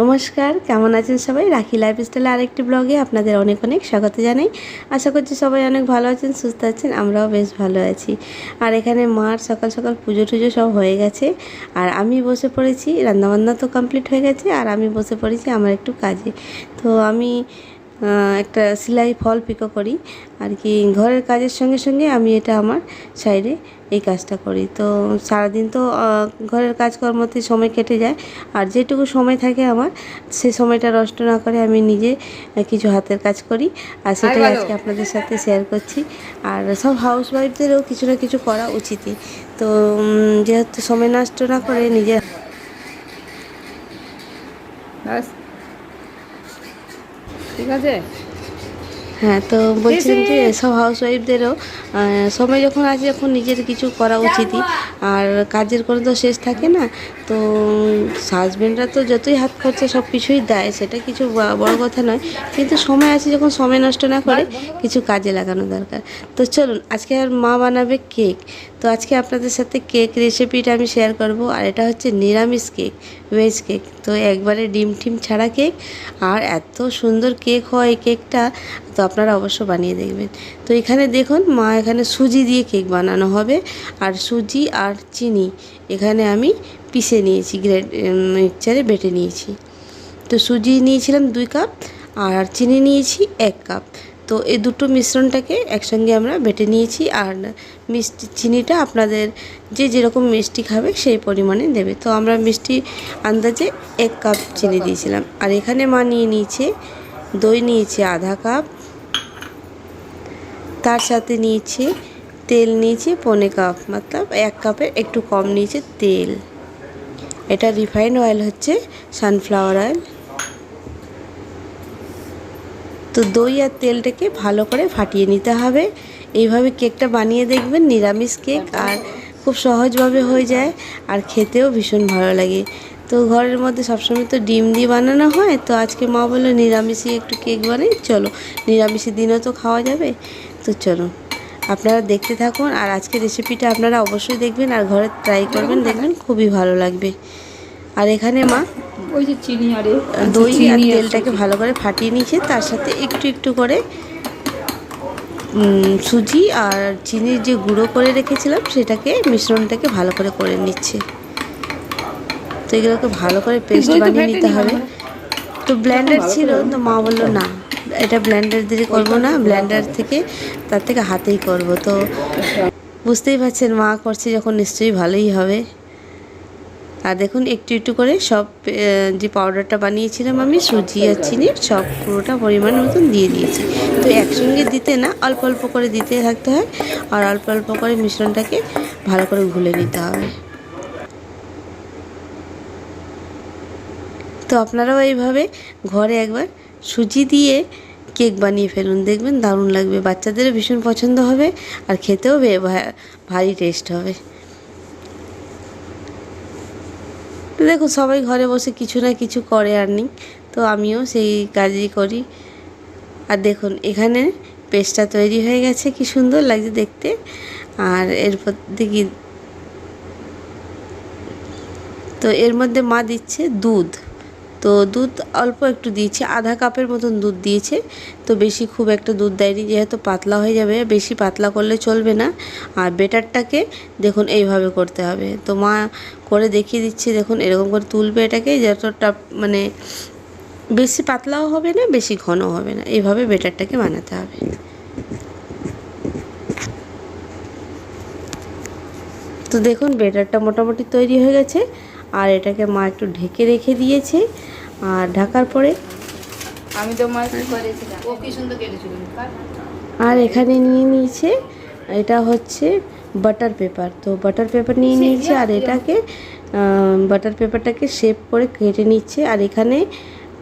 নমস্কার, কেমন আছেন সবাই? রাখি লাইফস্টাইলে আরেকটি ব্লগে আপনাদের অনেক অনেক স্বাগত জানাই। আশা করছি সবাই অনেক ভালো আছেন, সুস্থ আছেন, আমরাও বেশ ভালো আছি। আর এখানে মার সকাল সকাল পুজো টুজো সব হয়ে গেছে। আর আমি বসে পড়েছি, রান্নাবান্না তো কমপ্লিট হয়ে গেছে, আর আমি বসে পড়েছি আমার একটু কাজে। তো আমি একটা সেলাই ফল পিকো করি। আর কি ঘরের কাজের সঙ্গে সঙ্গে আমি এটা আমার সাইডে এই কাজটা করি। তো সারাদিন তো ঘরের কাজকর্মতে সময় কেটে যায়। আর যেটুকু সময় থাকে আমার সে সময়টা নষ্ট না করে আমি নিজে কিছু হাতের কাজ করি। আর সেটাই আজকে আপনাদের সাথে শেয়ার করছি। আর সব হাউস ওয়াইফদেরও কিছু না কিছু করা উচিতই। তো যেহেতু সময় নষ্ট না করে নিজের ঠিক আছে? হ্যাঁ তো বলছিলাম যে সব হাউস ওয়াইফদেরও সময় যখন আছে যখন নিজের কিছু করা উচিতই। আর কাজের কোনো তো শেষ থাকে না। তো হাজবেন্ডরা তো যতই হাত খরচা সব কিছুই দেয় সেটা কিছু বড় কথা নয়। কিন্তু সময় আছে যখন সময় নষ্ট না করে কিছু কাজে লাগানো দরকার। তো চলুন আজকে আর মা বানাবে কেক তো আজকে আপনাদের সাথে কেক রেসিপিটা আমি শেয়ার করব আর এটা হচ্ছে নিরামিষ কেক ভেজ কেক তো একবারে ডিম টিম ছাড়া কেক আর এত সুন্দর কেক হয় কেকটা তো আপনারা অবশ্য বানিয়ে দেখবেন। তো এখানে দেখুন, মা এখানে সুজি দিয়ে কেক বানানো হবে। আর সুজি আর চিনি এখানে আমি পিষে নিয়েছি গ্রেড মিক্সচারে বেটে নিয়েছি। তো সুজি নিয়েছিলাম দুই কাপ, আর চিনি নিয়েছি এক কাপ। তো এই দুটো মিশ্রণটাকে একসঙ্গে আমরা বেটে নিয়েছি, আর মিষ্টি, চিনিটা আপনাদের যে যেরকম মিষ্টি খাবে সেই পরিমাণে দেবে। তো আমরা মিষ্টি আন্দাজে এক কাপ চিনি দিয়েছিলাম। আর এখানে মা নিয়ে নিয়েছে, দই নিয়েছে আধা কাপ তার সাথে নিয়েছি তেল নিয়েছি পনে কাপ, মতলব এক কাপের একটু কম নিয়েছে তেল। এটা রিফাইন্ড অয়েল হচ্ছে সানফ্লাওয়ার অয়েল তো দই আর তেলটাকে ভালো করে ফাটিয়ে নিতে হবে। এইভাবে কেকটা বানিয়ে দেখবেন, নিরামিষ কেক আর খুব সহজভাবে হয়ে যায় আর খেতেও ভীষণ ভালো লাগে। তো ঘরের মধ্যে সবসময় তো ডিম দিয়ে বানানো হয়, তো আজকে মা বলল নিরামিষই একটু কেক বানাই, চলো। নিরামিষের দিনও তো খাওয়া যাবে। তো চলো আপনারা দেখতে থাকুন আর আজকে রেসিপিটা আপনারা অবশ্যই দেখবেন আর ঘরে ট্রাই করবেন দেখবেন খুবই ভালো লাগবে। আর এখানে মা ওই যে চিনি আরে দই আর তেলটাকে ভালো করে ফাটিয়ে নিয়েছে তার সাথে একটু একটু করে সুজি আর চিনির যে গুঁড়ো করে রেখেছিলাম সেটাকে মিশ্রণটাকে ভালো করে করে নিচ্ছে। তো এগুলোকে ভালো করে পেস্ট বানিয়ে নিতে হবে। তো ব্ল্যান্ডার ছিল তো মা বলল না। এটা ব্ল্যান্ডার দিয়ে করব না ব্ল্যান্ডার থেকে তার থেকে হাতেই করব। তো বুঝতেই পারছেন, মা করছে যখন নিশ্চয়ই ভালোই হবে। আর দেখুন, একটু একটু করে সব যে পাউডারটা বানিয়েছিলাম আমি, সুজি আর চিনির সব পুরোটা পরিমাণ মতন দিয়ে দিয়েছি। তো একসঙ্গে দিতে না, অল্প অল্প করে দিতে থাকতে হয়। আর অল্প অল্প করে মিশ্রণটাকে ভালো করে ঘুলে নিতে হবে। তো আপনারাও এইভাবে ঘরে একবার সুজি দিয়ে কেক বানিয়ে ফেলুন। দেখবেন দারুণ লাগবে। বাচ্চাদেরও ভীষণ পছন্দ হবে আর খেতেও ভারী টেস্ট হবে। দেখো সবাই ঘরে বসে কিছু না কিছু করে আর্নিং তো আমিও সেই কাজই করি। আর দেখুন, এখানে পেস্টটা তৈরি হয়ে গেছে। কি সুন্দর লাগছে দেখতে। আর এরপর দেখি, তো এর মধ্যে মা দিচ্ছে দুধ। তো দুধ অল্প একটু দিয়েছে, আধা কাপের মতন দুধ দিয়েছে। তো বেশি খুব একটা দুধ দেয়নি, যেহেতু পাতলা হয়ে যাবে, বেশি পাতলা করলে চলবে না। আর বেটারটাকে দেখুন এইভাবে করতে হবে। তো মা করে দেখিয়ে দিচ্ছে, দেখুন এরকম করে তুলবে এটাকে যতটা মানে বেশি পাতলাও হবে না, বেশি ঘনও হবে না। এইভাবে বেটারটাকে বানাতে হবে। তো দেখুন বেটারটা মোটামুটি তৈরি হয়ে গেছে। আর এটাকে মা একটু ঢেকে রেখে দিয়েছে। আর ঢাকার পরে আমি সুন্দর কেটেছিল? আর এখানে নিয়ে নিয়েছে এটা হচ্ছে বাটার পেপার তো বাটার পেপার নিয়ে নিয়েছে আর এটাকে বাটার পেপারটাকে শেপ করে কেটে নিচ্ছে। আর এখানে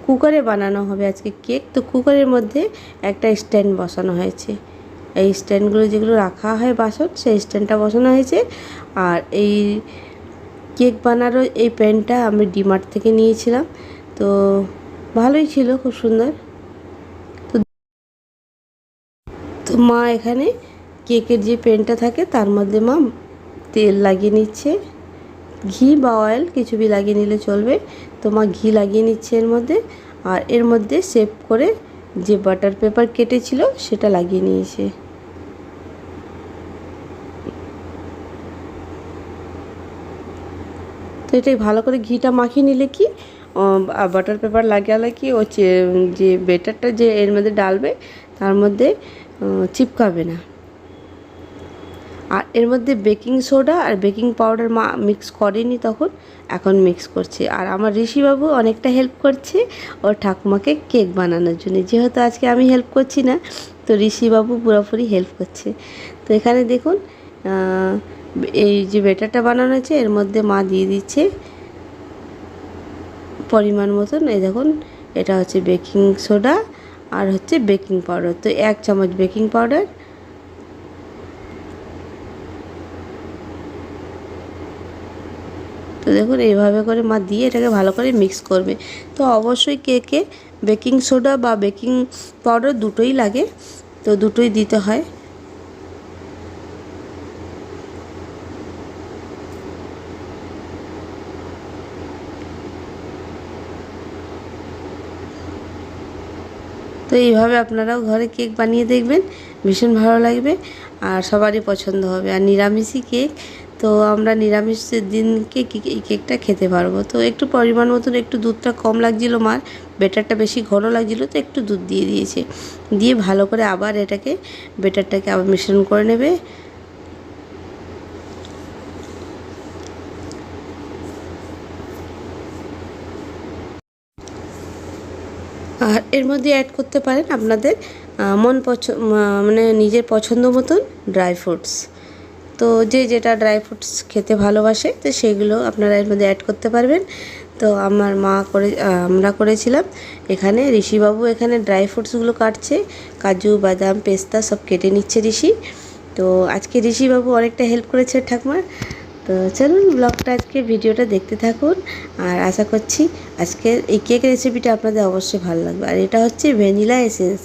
কুকারে বানানো হবে আজকে কেক তো কুকারের মধ্যে একটা স্ট্যান্ড বসানো হয়েছে। এই স্ট্যান্ডগুলো যেগুলো রাখা হয় বাসন সেই স্ট্যান্ডটা বসানো হয়েছে। আর এই কেক বানানোর এই প্যানটা আমি ডিমার্ট থেকে নিয়েছিলাম। তো ভালোই ছিল, খুব সুন্দর। তো মা এখানে কেকের যে পেনটা থাকে, তার মধ্যে মা তেল লাগিয়ে নিচ্ছে। ঘি বা অয়েল কিছু বি লাগিয়ে নিলে চলবে। তো মা ঘি লাগিয়ে নিচ্ছে এর মধ্যে আর এর মধ্যে সেভ করে যে বাটার পেপার কেটেছিল, সেটা লাগিয়ে নিয়েছে। তো এটাই ভালো করে ঘিটা মাখিয়ে নিলে কি বাটার পেপার লাগালে কি ও যে বেটারটা যে এর মধ্যে ডালবে, তার মধ্যে চিপকাবে না। আর এর মধ্যে বেকিং সোডা আর বেকিং পাউডার মা মিক্স করেনি তখন, এখন মিক্স করছে। আর আমার ঋষিবাবু অনেকটা হেল্প করছে ওর ঠাকুমাকে কেক বানানোর জন্য। যেহেতু আজকে আমি হেল্প করছি না, তো ঋষিবাবু পুরোপুরি হেল্প করছে। তো এখানে দেখুন এই যে বেটারটা বানানো আছে, এর মধ্যে মা দিয়ে দিচ্ছে পরিমাণ মতন। এই দেখুন, এটা হচ্ছে বেকিং সোডা আর হচ্ছে বেকিং পাউডার। তো এক চামচ বেকিং পাউডার। তো দেখুন, এইভাবে করে মা দিয়ে এটাকে ভালো করে মিক্স করবে। তো অবশ্যই কেকে বেকিং সোডা বা বেকিং পাউডার দুটোই লাগে, তো দুটোই দিতে হয়। তো এইভাবে আপনারাও ঘরে কেক বানিয়ে দেখবেন, ভীষণ ভালো লাগবে আর সবারই পছন্দ হবে। আর নিরামিষই কেক, তো আমরা নিরামিষের দিনকে এই কেকটা খেতে পারব। তো একটু পরিমাণ মতন একটু দুধটা কম লাগছিল মার, বেটারটা বেশি ঘন লাগছিল, তো একটু দুধ দিয়ে দিয়েছে। দিয়ে ভালো করে আবার এটাকে বেটারটাকে আবার মিশ্রণ করে নেবে। এর মধ্যে অ্যাড করতে পারেন আপনাদের মন পছ মানে নিজের পছন্দ মতন ড্রাই ফ্রুটস তো যে যেটা ড্রাই ফ্রুটস খেতে ভালোবাসে, তো সেগুলো আপনারা এর মধ্যে অ্যাড করতে পারবেন। তো আমার মা করে আমরা করেছিলাম। এখানে ঋষিবাবু এখানে ড্রাই ফ্রুটসগুলো কাটছে। কাজু, বাদাম, পেস্তা সব কেটে নিচ্ছে ঋষি। তো আজকে ঋষিবাবু অনেকটা হেল্প করেছে ঠাকুমার। তো চলুন ব্লগটা আজকে ভিডিওটা দেখতে থাকুন। আর আশা করছি আজকে এই কেক রেসিপিটা আপনাদের অবশ্যই ভালো লাগবে। আর এটা হচ্ছে ভ্যানিলা এসেন্স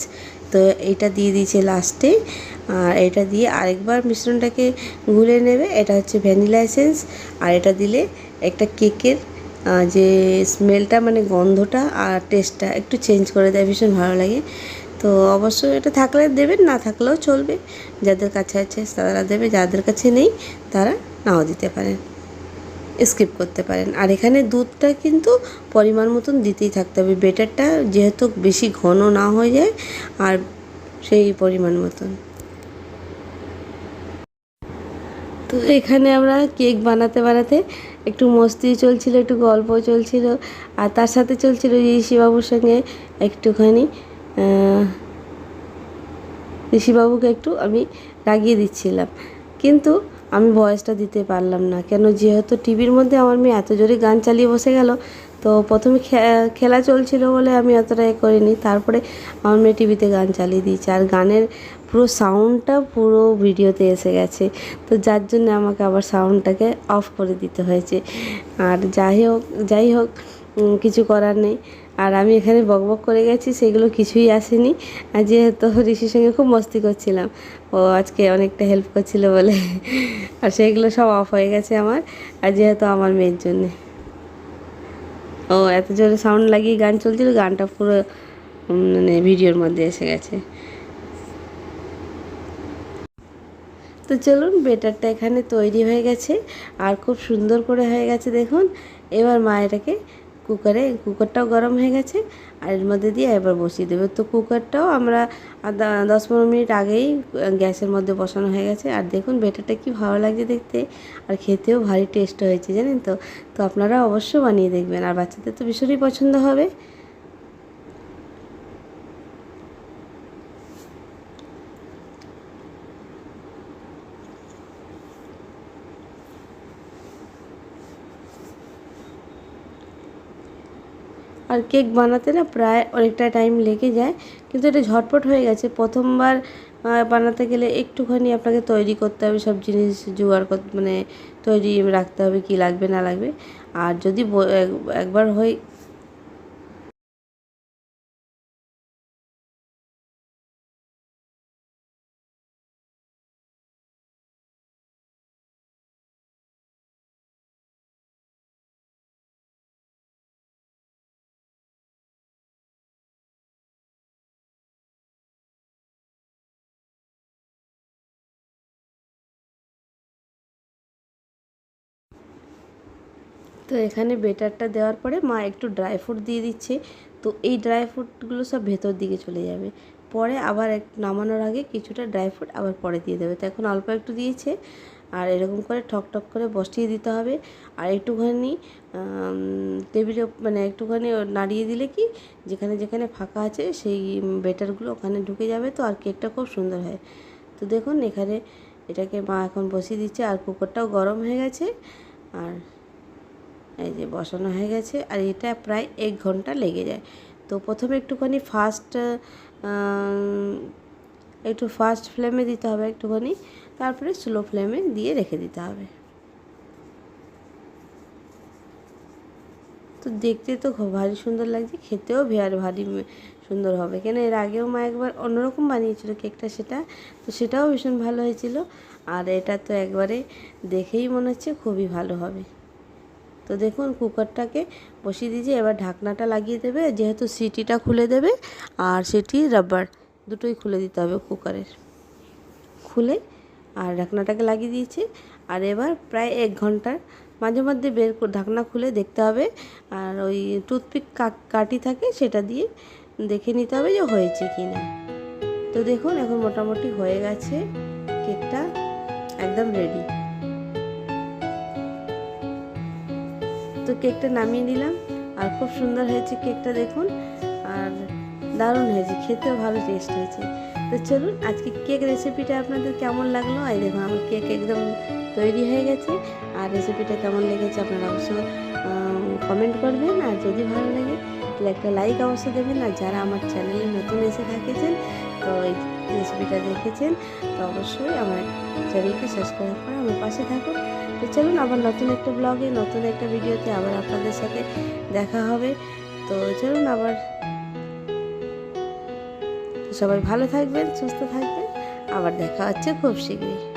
তো এইটা দিয়ে দিয়েছে লাস্টে আর এটা দিয়ে আরেকবার মিশ্রণটাকে গুলে নেবে। এটা হচ্ছে ভ্যানিলা এসেন্স আর এটা দিলে একটা কেকের যে স্মেলটা মানে গন্ধটা আর টেস্টটা একটু চেঞ্জ করে দেয়। ভীষণ ভালো লাগে। তো অবশ্যই এটা থাকলে দেবেন, না থাকলেও চলবে। যাদের কাছে আছে তারা দেবে, যাদের কাছে নেই তারা নাও দিতে পারেন স্কিপ করতে পারেন। আর এখানে দুধটা কিন্তু পরিমাণ মতন দিতেই থাকতে হবে। বেটারটা যেহেতু বেশি ঘন না হয়ে যায়, আর সেই পরিমাণ মতন। তো এখানে আমরা কেক বানাতে বানাতে একটু মস্তি চলছিল, একটু গল্প চলছিল, আর তার সাথে চলছিল ঋষিবাবুর সঙ্গে একটুখানি ঋষিবাবুকে একটু আমি রাগিয়ে দিচ্ছিলাম। কিন্তু আমি ভয়েসটা দিতে পারলাম না। কেন যেহেতু টিভির মধ্যে আমার মেয়ে এত জোরে গান চালিয়ে বসে গেল, তো প্রথমে খেলা চলছিল বলে আমি অতটা এ করিনি। তারপরে আমার মেয়ে টিভিতে গান চালিয়ে দিয়েছে আর গানের পুরো সাউন্ডটা পুরো ভিডিওতে এসে গেছে। তো যার জন্য আমাকে আবার সাউন্ডটাকে অফ করে দিতে হয়েছে। আর যাই হোক যাই হোক কিছু করার নেই। আর আমি এখানে বকবক করে গেছি, সেগুলো কিছুই আসেনি। আর যেহেতু ঋষির সঙ্গে খুব মস্তি করছিলাম, ও আজকে অনেকটা হেল্প করছিল বলে। আর সেগুলো সব অফ হয়ে গেছে আমার, আর যেহেতু আমার মেয়ের জন্যে। ও, এত জোরে সাউন্ড লাগিয়ে গান চলছিল, গানটা পুরো মানে ভিডিওর মধ্যে এসে গেছে। তো চলুন, বেটারটা এখানে তৈরি হয়ে গেছে, আর খুব সুন্দর করে হয়ে গেছে, দেখুন। এবার মা এটাকে কুকারে, কুকারটাও গরম হয়ে গেছে আর এর মধ্যে দিয়ে এবার বসিয়ে দেবে। তো কুকারটাও আমরা দশ পনেরো মিনিট আগেই গ্যাসের মধ্যে বসানো হয়ে গেছে। আর দেখুন বেটারটা কি ভালো লাগছে দেখতে আর খেতেও ভারী টেস্ট হয়েছে, জানেন তো? তো আপনারা অবশ্যই বানিয়ে দেখবেন। আর বাচ্চাদের তো ভীষণই পছন্দ হবে। আর কেক বানাতে না প্রায় অনেকটা টাইম লেগে যায়। কিন্তু এটা ঝটপট হয়ে গেছে। প্রথমবার বানাতে গেলে একটুখানি আপনাকে তৈরি করতে হবে, সব জিনিস জোগাড় মানে তৈরি রাখতে হবে কি লাগবে, না লাগবে। আর যদি একবার হয় তো এখানে বেটারটা দেওয়ার পরে মা একটু ড্রাই ফ্রুট দিয়ে দিচ্ছে। তো এই ড্রাই ফ্রুটগুলো সব ভেতর দিকে চলে যাবে। পরে আবার এক নামানোর আগে কিছুটা ড্রাই ফ্রুট আবার পরে দিয়ে দেবে। তো এখন অল্প একটু দিয়েছে। আর এরকম করে ঠক ঠক করে বসিয়ে দিতে হবে। আর একটুখানি টেবিলে মানে একটুখানি নাড়িয়ে দিলে কি, যেখানে যেখানে ফাঁকা আছে সেই বেটারগুলো ওখানে ঢুকে যাবে তো, আর কেকটা খুব সুন্দর হয়। তো দেখুন এখানে এটাকে মা এখন বসিয়ে দিচ্ছে। আর কুকারটাও গরম হয়ে গেছে। আর এই যে বসানো হয়ে গেছে আর এটা প্রায় এক ঘণ্টা লেগে যায়। তো প্রথমে একটুখানি ফাস্ট একটু ফাস্ট ফ্লেমে দিতে হবে একটুখানি, তারপরে স্লো ফ্লেমে দিয়ে রেখে দিতে হবে। তো দেখতে তো খুব ভারী সুন্দর লাগছে, খেতেও ভেয়ার ভারী সুন্দর হবে। কেন এর আগেও মা একবার অন্যরকম বানিয়েছিল কেকটা সেটা, তো সেটাও ভীষণ ভালো হয়েছিল। আর এটা তো একবারে দেখেই মনে হচ্ছে খুবই ভালো হবে। তো দেখুন কুকারটাকে বসিয়ে দিয়েছি, এবার ঢাকনাটা লাগিয়ে দেবে, যেহেতু সিটিটা খুলে দেবে, আর সেটি রাবার দুটোই খুলে দিতে হবে কুকারের। খুলে আর ঢাকনাটাকে লাগিয়ে দিয়েছি, আর এবার প্রায় এক ঘণ্টার মাঝে মধ্যে বের ঢাকনা খুলে দেখতে হবে, আর ওই টুথপিক কাটি থাকে সেটা দিয়ে দেখে নিতে হবে যে হয়েছে কি না তো দেখুন এখন মোটামুটি হয়ে গেছে, কেকটা একদম রেডি তো কেকটা নামিয়ে নিলাম আর খুব সুন্দর হয়েছে কেকটা দেখুন। আর দারুণ হয়েছে, খেতেও ভালো টেস্ট হয়েছে। তো চলুন, আজকে কেক রেসিপিটা আপনাদের কেমন লাগল? এই দেখুন, আমার কেক একদম তৈরি হয়ে গেছে। আর রেসিপিটা কেমন লেগেছে আপনারা অবশ্যই কমেন্ট করবেন। আর যদি ভালো লাগে, তাহলে একটা লাইক অবশ্যই দেবেন। আর যারা আমার চ্যানেলে নতুন এসে থাকেছেন, তো এই রেসিপিটা দেখেছেন, তো অবশ্যই আমার চ্যানেলকে সাবস্ক্রাইব করে আমার পাশে থাকুন। তো চলুন আবার নতুন একটা ব্লগে নতুন একটা ভিডিওতে আবার আপনাদের সাথে দেখা হবে। তো চলুন আবার সবাই ভালো থাকবেন, সুস্থ থাকবেন। আবার দেখা হচ্ছে খুব শীঘ্রই।